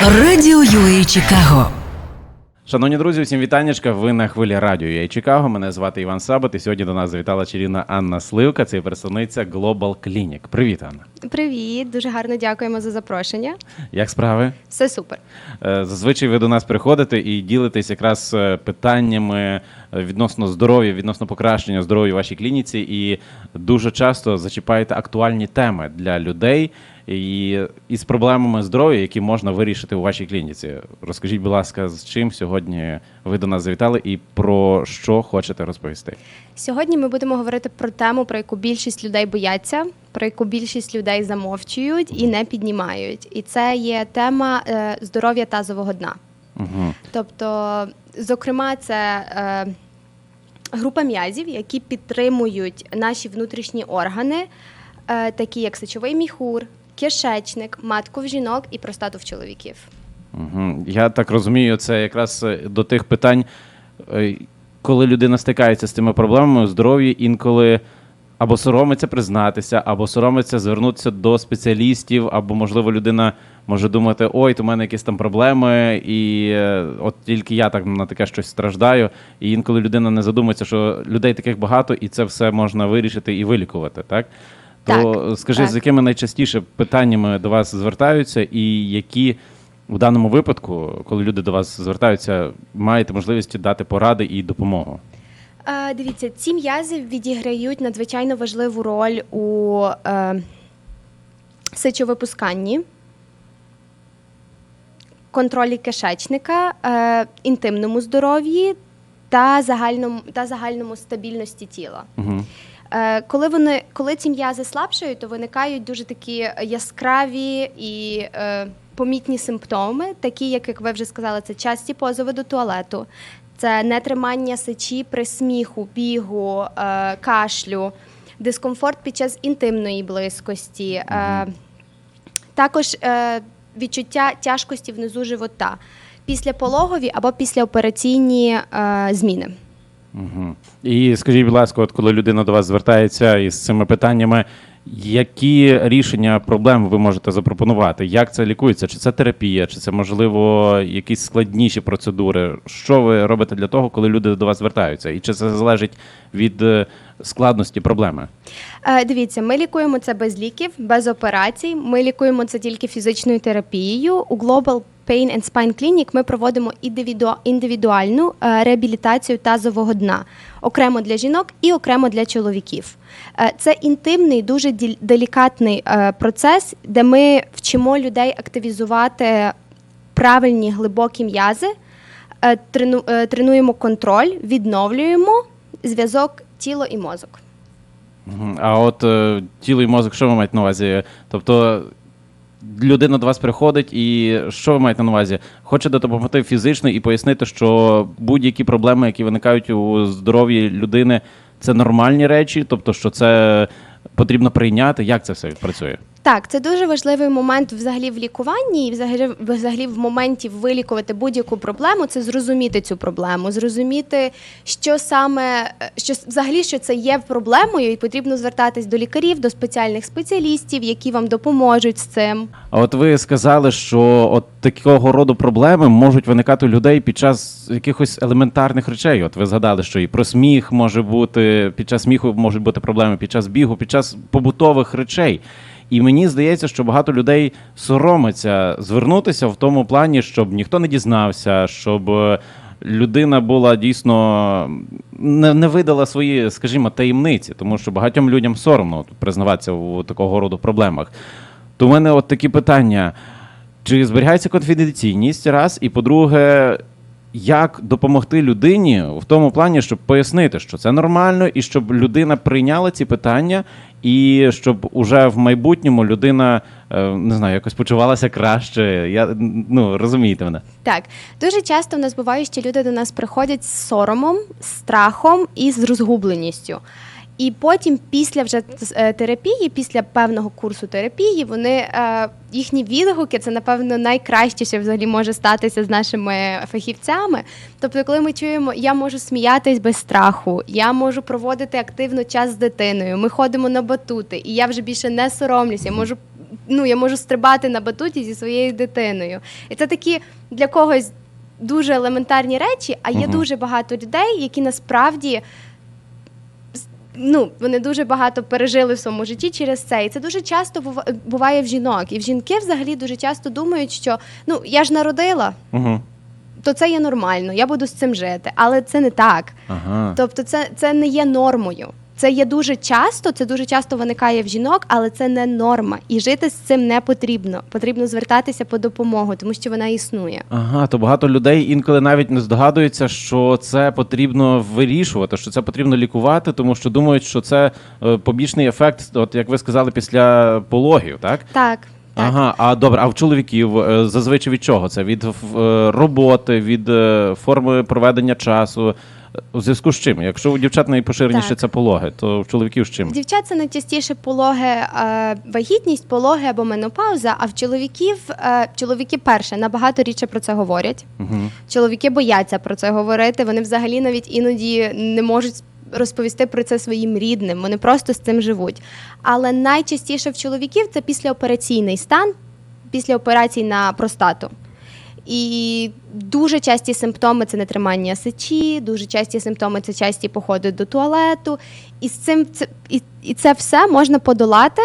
Радіо UA Чикаго. Шановні друзі, всім вітаннячка. Ви на хвилі радіо Я Чикаго. Мене звати Іван Сабат. І сьогодні до нас завітала чарівна Анна Сливка. Це представниця Global Clinic. Привіт, Анна. Привіт, дуже гарно дякуємо за запрошення. Як справи? Все супер. Е, Зазвичай ви до нас приходите і ділитесь якраз е, питаннями відносно здоров'я, відносно покращення здоров'я в вашій клініці, і дуже часто зачіпаєте актуальні теми для людей і із проблемами здоров'я, які можна вирішити у вашій клініці. Розкажіть, будь ласка, з чим сьогодні ви до нас завітали і про що хочете розповісти? Сьогодні ми будемо говорити про тему, про яку більшість людей бояться, про яку більшість людей замовчують і не піднімають. І це є тема е, здоров'я тазового дна. Угу. Тобто, зокрема, це е, група м'язів, які підтримують наші внутрішні органи, е, такі як сечовий міхур, кишечник, матку в жінок і простату в чоловіків. Угу. Я так розумію, це якраз е, до тих питань, коли людина стикається з цими проблемами у здоров'ї, інколи або соромиться признатися, або соромиться звернутися до спеціалістів, або, можливо, людина може думати, ой, то в мене якісь там проблеми, і е, от тільки я так на таке щось страждаю. І інколи людина не задумується, що людей таких багато, і це все можна вирішити і вилікувати, так? То Так, скажи, так. з якими найчастіше питаннями до вас звертаються, і які в даному випадку, коли люди до вас звертаються, маєте можливість дати поради і допомогу? Е, Дивіться, ці м'язи відіграють надзвичайно важливу роль у е, сечовипусканні, контролі кишечника, е, інтимному здоров'ї та загальному, та загальному стабільності тіла. Угу. Е, Коли вони, коли ці м'язи слабшають, то виникають дуже такі яскраві і е, помітні симптоми, такі, як, як ви вже сказали, це часті позови до туалету, це нетримання сечі при сміху, бігу, е, кашлю, дискомфорт під час інтимної близькості, е, також е, відчуття тяжкості внизу живота, післяпологові або післяопераційні е, зміни. Угу. І скажіть, будь ласка, от коли людина до вас звертається із цими питаннями, які рішення проблем ви можете запропонувати? Як це лікується? Чи це терапія, чи це можливо якісь складніші процедури? Що ви робите для того, коли люди до вас звертаються? І чи це залежить від е, складності проблеми? Е, Дивіться, ми лікуємо це без ліків, без операцій. Ми лікуємо це тільки фізичною терапією. У Global Pain and Spine Clinic ми проводимо індивідуальну е, реабілітацію тазового дна окремо для жінок і окремо для чоловіків. Е, Це інтимний, дуже делікатний процес, де ми вчимо людей активізувати правильні глибокі м'язи, трену- тренуємо контроль, відновлюємо зв'язок тіло і мозок. А от е, тіло і мозок, що ви маєте на увазі? Тобто людина до вас приходить, і що ви маєте на увазі? Хоче допомогти фізично і пояснити, що будь-які проблеми, які виникають у здоров'ї людини, це нормальні речі, тобто, що це потрібно прийняти. Як це все працює? Так, це дуже важливий момент взагалі в лікуванні, і взагалі, взагалі в моменті вилікувати будь-яку проблему, це зрозуміти цю проблему, зрозуміти, що саме що взагалі що це є проблемою, і потрібно звертатись до лікарів, до спеціальних спеціалістів, які вам допоможуть з цим. А от ви сказали, що от такого роду проблеми можуть виникати у людей під час якихось елементарних речей. От ви згадали, що і про сміх може бути, під час сміху можуть бути проблеми, під час бігу, під час побутових речей. І мені здається, що багато людей соромиться звернутися в тому плані, щоб ніхто не дізнався, щоб е, людина була дійсно не, не видала свої, скажімо, таємниці, тому що багатьом людям соромно признаватися у такого роду проблемах. То в мене от такі питання: чи зберігається конфіденційність раз? І по-друге, як допомогти людині в тому плані, щоб пояснити, що це нормально, і щоб людина прийняла ці питання, і щоб уже в майбутньому людина е, не знаю, якось почувалася краще. Я ну розумієте мене. Так, дуже часто в нас буває, що люди до нас приходять з соромом, страхом і з розгубленістю. І потім, після вже е, терапії, після певного курсу терапії, вони е, їхні відгуки це напевно найкраще, що взагалі може статися з нашими фахівцями. Тобто, коли ми чуємо, я можу сміятись без страху, я можу проводити активно час з дитиною. Ми ходимо на батути, і я вже більше не соромлюся. Я можу ну, я можу стрибати на батуті зі своєю дитиною. І це такі для когось дуже елементарні речі, а є Мгм. дуже багато людей, які насправді. Ну, вони дуже багато пережили в своєму житті через це. І це дуже часто бува- буває в жінок. І в жінки взагалі дуже часто думають, що ну я ж народила, Угу. то це є нормально, я буду з цим жити. Але це не так. Ага. Тобто, це, це не є нормою. Це є дуже часто, це дуже часто виникає в жінок, але це не норма. І жити з цим не потрібно. Потрібно звертатися по допомогу, тому що вона існує. Ага, то багато людей інколи навіть не здогадуються, що це потрібно вирішувати, що це потрібно лікувати, тому що думають, що це е, побічний ефект, от як ви сказали, після пологів, так? Так. Так. Ага, а добре, а в чоловіків е, зазвичай від чого? Це від е, роботи, від форми проведення часу. У зв'язку з чим? Якщо у дівчат найпоширеніше Так. це пологи, то в чоловіків з чим? Дівчат це найчастіше пологи, е, вагітність, пологи або менопауза. А в чоловіків е, чоловіки перше набагато рідше про це говорять. Угу. Чоловіки бояться про це говорити. Вони взагалі навіть іноді не можуть розповісти про це своїм рідним. Вони просто з цим живуть. Але найчастіше в чоловіків це післяопераційний стан, після операцій на простату. І дуже часті симптоми це нетримання сечі, дуже часті симптоми це часті походи до туалету. І з цим це і, і це все можна подолати,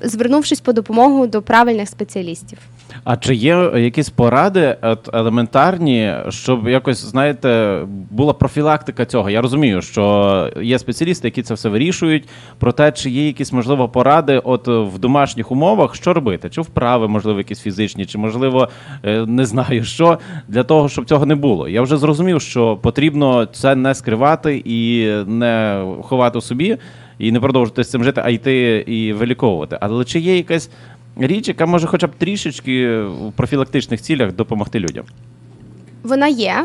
звернувшись по допомогу до правильних спеціалістів. А чи є якісь поради елементарні, щоб якось, знаєте, була профілактика цього? Я розумію, що є спеціалісти, які це все вирішують. Проте, чи є якісь можливо поради, от в домашніх умовах, що робити? Чи вправи, можливо, якісь фізичні, чи можливо е, не знаю що для того, щоб цього не було? Я вже зрозумів, що потрібно це не скривати і не ховати собі, і не продовжувати з цим жити, а йти і виліковувати. Але чи є якась річ, яка може хоча б трішечки в профілактичних цілях допомогти людям. Вона є,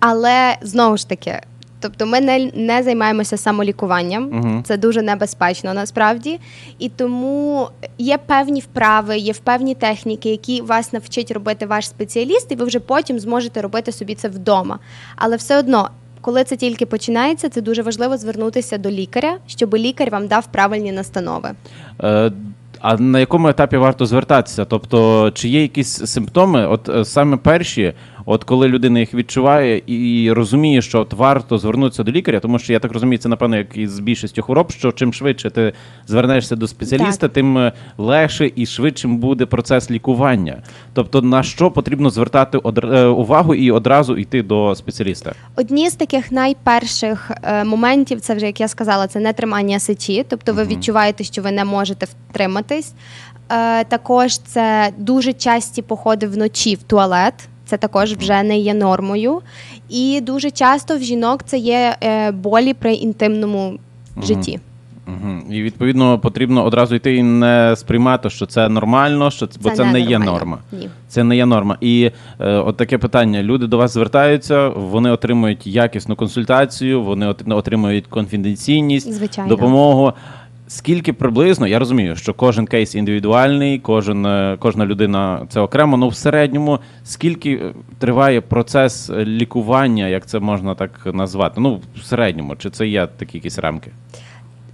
але знову ж таки, тобто ми не, не займаємося самолікуванням. Угу. Це дуже небезпечно насправді. І тому є певні вправи, є певні техніки, які вас навчить робити ваш спеціаліст, і ви вже потім зможете робити собі це вдома. Але все одно. Коли це тільки починається, це дуже важливо звернутися до лікаря, щоб лікар вам дав правильні настанови. Е, а на якому етапі варто звертатися? Тобто, чи є якісь симптоми, от е, саме перші, от коли людина їх відчуває і розуміє, що от варто звернутися до лікаря, тому що я так розумію, це напевно як і з більшістю хвороб, що чим швидше ти звернешся до спеціаліста, тим е, легше і швидшим буде процес лікування. Тобто, на що потрібно звертати е, увагу і одразу йти до спеціаліста? Одні з таких найперших е, моментів, це вже як я сказала, це не тримання сечі, тобто ви відчуваєте, що ви не можете втриматись. Також це дуже часті походи вночі в туалет. Це також вже не є нормою. І дуже часто в жінок це є е, болі при інтимному житті. Угу. І відповідно потрібно одразу йти і не сприймати, що це нормально, що це, бо це не є норма. Ні. Це не є норма. І е, от таке питання: люди до вас звертаються, вони отримують якісну консультацію, вони отримують конфіденційність, Звичайно. допомогу. Скільки приблизно, я розумію, що кожен кейс індивідуальний, кожен, е, кожна людина це окремо, але в середньому скільки е, триває процес лікування, як це можна так назвати? Ну, в середньому, чи це є такі якісь рамки?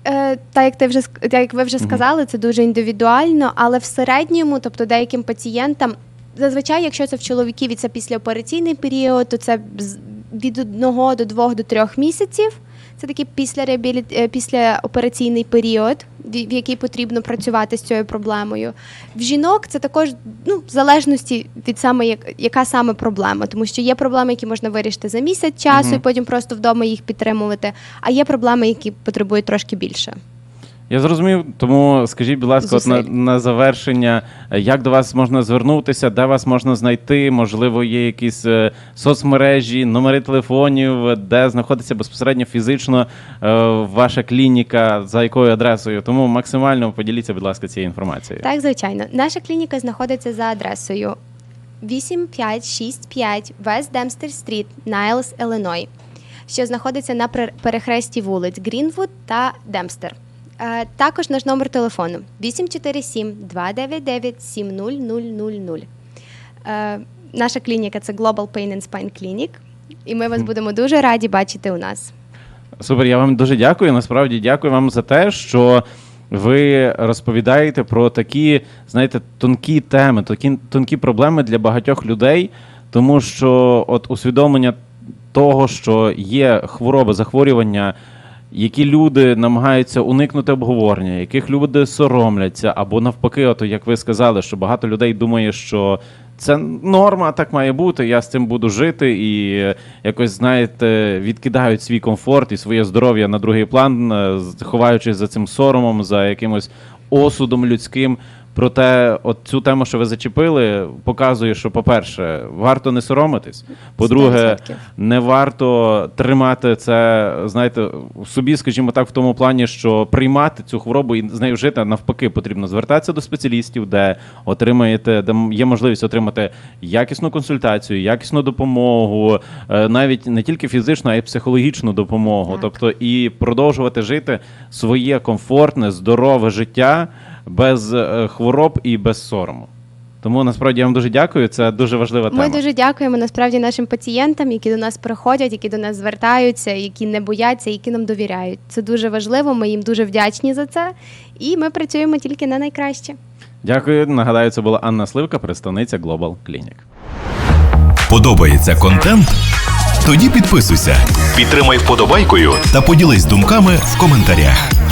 Е, так як ти вже як ви вже сказали, це дуже індивідуально, але в середньому, тобто деяким пацієнтам, зазвичай, якщо це в чоловіків і це післяопераційний період, то це від одного до двох до трьох місяців. Це такий після післяопераційний період, в в який потрібно працювати з цією проблемою. В жінок це також ну, в залежності від саме як, яка саме проблема, тому що є проблеми, які можна вирішити за місяць часу, угу. і потім просто вдома їх підтримувати. А є проблеми, які потребують трошки більше. Я зрозумів, тому скажіть, будь ласка, от на, на завершення, е, як до вас можна звернутися, де вас можна знайти? Можливо, є якісь е, соцмережі, номери телефонів, де знаходиться безпосередньо фізично е, ваша клініка, за якою адресою. Тому максимально поділіться, будь ласка, цією інформацією. Так, звичайно. Наша клініка знаходиться за адресою 8565 West Dempster Street, Найлс, Іллиной, що знаходиться на пер- перехресті вулиць Грінвуд та Демстер. Е, Також наш номер телефону 847 299 70000. Е, Наша клініка це Global Pain and Spine Clinic, і ми вас будемо дуже раді бачити у нас. Супер, я вам дуже дякую. Насправді дякую вам за те, що ви розповідаєте про такі, знаєте, тонкі теми, такі тонкі проблеми для багатьох людей, тому що от усвідомлення того, що є хвороби, захворювання, які люди намагаються уникнути обговорення, яких люди соромляться, або навпаки, ото як ви сказали, що багато людей думає, що це норма, так має бути. Я з цим буду жити, і е, якось знаєте, відкидають свій комфорт і своє здоров'я на другий план, е, ховаючись за цим соромом, за якимось осудом людським. Проте, от цю тему, що ви зачепили, показує, що, по-перше, варто не соромитись. По-друге, 100%. не варто тримати це, знаєте, в собі, скажімо так, в тому плані, що приймати цю хворобу і з нею жити, навпаки, потрібно звертатися до спеціалістів, де отримаєте, де є можливість отримати якісну консультацію, якісну допомогу, е, навіть не тільки фізичну, а й психологічну допомогу. Так. Тобто і продовжувати жити своє комфортне, здорове життя без е, хвороб і без сорому. Тому насправді я вам дуже дякую. Це дуже важлива тема. Ми дуже дякуємо насправді нашим пацієнтам, які до нас приходять, які до нас звертаються, які не бояться, які нам довіряють. Це дуже важливо. Ми їм дуже вдячні за це, і ми працюємо тільки на найкраще. Дякую. Нагадаю, це була Анна Сливка, представниця Global Clinic. Подобається контент? Тоді підписуйся, підтримай вподобайкою та поділись думками в коментарях.